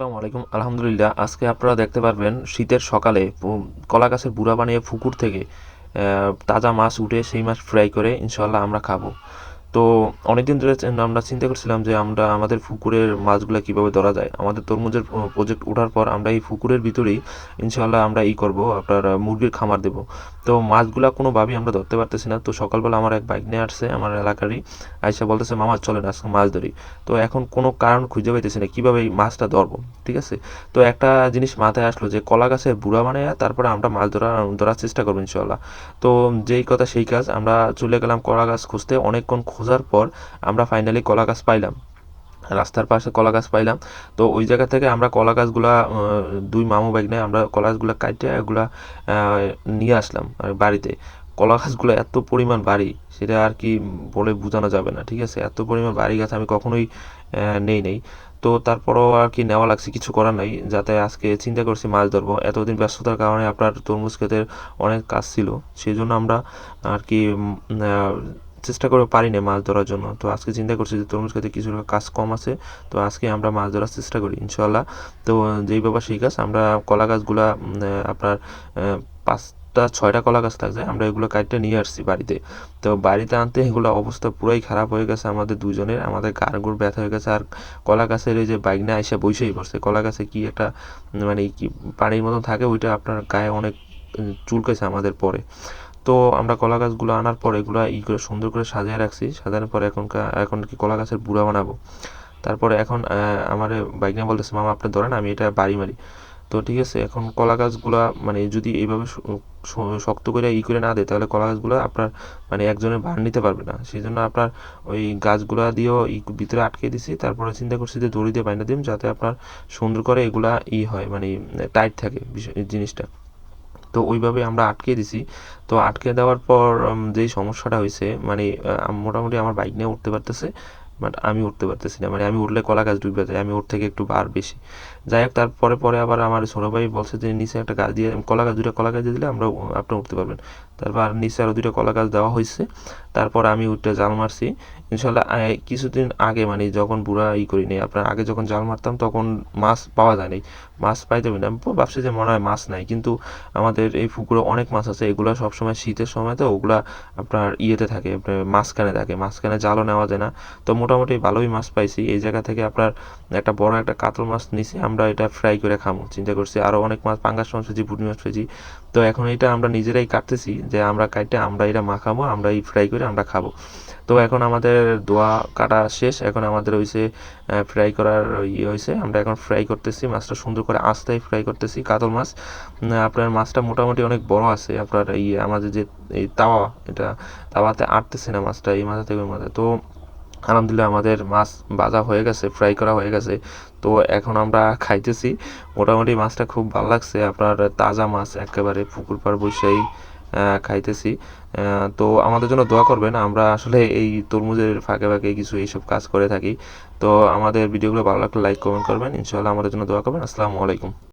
আসসালামু আলাইকুম। আলহামদুলিল্লাহ, আজকে আপনারা দেখতে পারবেন শীতের সকালে কলা গাছের বুড়া বানিয়ে পুকুর থেকে তাজা মাছ উঠে সেই মাছ ফ্রাই করে ইনশাল্লাহ আমরা খাব। তো অনেকদিন ধরে আমরা চিন্তা করছিলাম যে আমরা আমাদের পুকুরের মাছগুলো কীভাবে ধরা যায়। আমাদের তরমুজের প্রজেক্ট ওঠার পর আমরা এই পুকুরের ভিতরেই ইনশাল্লাহ আমরা ই করব, আপনার মুরগির খামার দেব। তো মাছগুলা কোনোভাবেই আমরা ধরতে পারতেছি না। তো সকালবেলা আমার এক বাইক নিয়ে আসছে, আমার এলাকারই। আইসা বলতেছে, মামা, চলেন আজকে মাছ ধরি। তো এখন কোনো কারণ খুঁজে পাইতেছি না, কীভাবে এই মাছটা ধরবো, ঠিক আছে? তো একটা জিনিস মাথায় আসলো যে কলা গাছের বুড়া বানায় তারপরে আমরা মাছ ধরা, ধরার চেষ্টা করব ইনশাল্লাহ তো যেই কথা সেই কাজ, আমরা চলে গেলাম কলা গাছ খুঁজতে। অনেকক্ষণ খোঁজার পর আমরা ফাইনালি কলা গাছ পাইলাম। রাস্তার পাশে কলা গাছ পাইলাম। তো ওই জায়গা থেকে আমরা কলা গাছগুলা দুই মামু ব্যাগ নিয়ে আমরা কলা গাছগুলা কাটে এগুলা নিয়ে আসলাম আর বাড়িতে। কলা গাছগুলো এত পরিমাণ বাড়ি, সেটা আর কি বলে বোঝানো যাবে না, ঠিক আছে? এত পরিমাণ বাড়ি গাছ আমি কখনোই নেই নেই। তো তারপরও আর কি নেওয়া লাগছে, কিছু করার নাই, যাতে আজকে চিন্তা করছি মাছ ধরবো। এতদিন ব্যস্ততার কারণে আপনার তরমুজ ক্ষেতের অনেক কাজ ছিল সেই জন্য আমরা আর কি চেষ্টা করে পারি না মাছ ধরার জন্য। তো আজকে চিন্তা করছি যে তরমুজ ক্ষেতে কিছু কাজ কম আছে তো আজকে আমরা মাছ ধরার চেষ্টা করি ইনশাল্লাহ তো যেই বাবা সেই গাছ আমরা কলা গাছগুলা আপনার আহ, পাঁচটা ছয়টা কলা গাছ থাকছে আমরা এগুলো কাটতে নিয়ে আসছি বাড়িতে। তো বাড়িতে আনতে এগুলো অবস্থা পুরাই খারাপ হয়ে গেছে আমাদের দুজনের। আমাদের গাড় গুড় ব্যথা হয়ে গেছে আর কলা গাছের এই যে বাইক নিয়ে আইসা বসেই পড়ছে। কলা গাছে কি একটা মানে কি পানির মতন থাকে ওইটা আপনার গায়ে অনেক উম, চুলকাইছে আমাদের পরে। তো আমরা কলা গাছগুলো আনার পর এগুলো ই করে সুন্দর করে সাজিয়ে রাখছি। সাজানোর পর এখনকার, এখন কি কলা গাছের বুড়া বানাবো? তারপরে এখন আমার বাইক নিয়ে বলতেছে, মামা, আপনি ধরেন আমি এটা বাড়ি মারি। তো ঠিক আছে, এখন কলা গাছগুলা মানে যদি এইভাবে শক্ত করে ই করে না দেয়, তাহলে কলা গাছগুলো আপনার মানে একজনে ভার নিতে পারবে না। সেই জন্য আপনার ওই গাছগুলা দিয়েও ই ভিতরে আটকে দিছি, তারপরে চিন্তা করছি যে দড়ি দিয়ে বাইনা দিম, যাতে আপনার সুন্দর করে এগুলা ই হয় মানে টাইট থাকে জিনিসটা। তো ওইভাবে আমরা আটকে দিছি। তো আটকে দেওয়ার পর যেই সমস্যাটা হয়েছে মানে মোটামুটি আমার বাইক নিয়ে উঠতে পারতেছে বাট আমি উঠতে পারতেছি না। মানে আমি উঠলে কলা গাছ ডুবে যায়, আমি ওর থেকে একটু বার বেশি। যাই হোক, তারপরে, পরে আবার আমার ছোটো ভাই বলছে যে, নিচে একটা গাছ দিয়ে, কলা গাছ দুটো কলা গাছ দিয়ে দিলে আমরা আপনি উঠতে পারবেন। তারপর নিচে আরও দুটো কলা গাছ দেওয়া হয়েছে। তারপর আমি উঠে জাল মারছি। ইনশাল্লাহ কিছুদিন আগে মানে যখন বুড়া ই করি নি আপনার আগে যখন জাল মারতাম তখন মাছ পাওয়া যায় নাই। মাছ পাইতে পারি না। ভাবছি যে মনে হয় মাছ নাই। কিন্তু আমাদের এই পুকুরে অনেক মাছ আছে। এগুলো সবসময় শীতের সময় তো ওগুলা আপনার ইয়েতে থাকে মাঝখানে থাকে। মাঝখানে জালও নেওয়া যায় না। তো মোটামুটি ভালোই মাছ পাইছি। এই জায়গা থেকে আপনার একটা বড় একটা কাতল মাছ নিছি। আমরা এটা ফ্রাই করে খামো। চিন্তা করছি আরও অনেক মাছ, পাঙ্গাস মাছ পেয়েছি পুঁটি মাছ পেয়েছি। তো এখন এটা আমরা নিজেরাই কাটতেছি যে আমরা কাটতে আমরা এটা মাখাবো আমরা এই ফ্রাই করে আমরা খাব। তো এখন আমাদের দোয়া কাটা শেষ, এখন আমাদের হইছে ফ্রাই করার ইয়ে হয়েছে, আমরা এখন ফ্রাই করতেছি, মাছটা সুন্দর করে আস্তায় ফ্রাই করতেছি, কাতল মাছ। আপনার মাছটা মোটামুটি অনেক বড় আছে, আপনার এই আমাদের যে, এই তাওয়া, এটা তাওয়াতে আটতেছে না মাছটা, এই মাথা থেকে মাথা তো আলহামদুলিল্লাহ আমাদের মাছ ভাজা হয়ে গেছে ফ্রাই করা হয়ে গেছে। তো এখন আমরা খাইতেছি। মোটামুটি মাছটা খুব ভালো লাগছে। আপনার তাজা মাছ একেবারে পুকুর পাড় বসেই খাইতেছি। তো আমাদের জন্য দোয়া করবেন। আমরা আসলে এই তরমুজের ফাঁকে ফাঁকে কিছু এইসব কাজ করে থাকি। তো আমাদের ভিডিওগুলো ভালো লাগলে লাইক কমেন্ট করবেন। ইনশাআল্লাহ আমাদের জন্য দোয়া করবেন। আসসালামু আলাইকুম।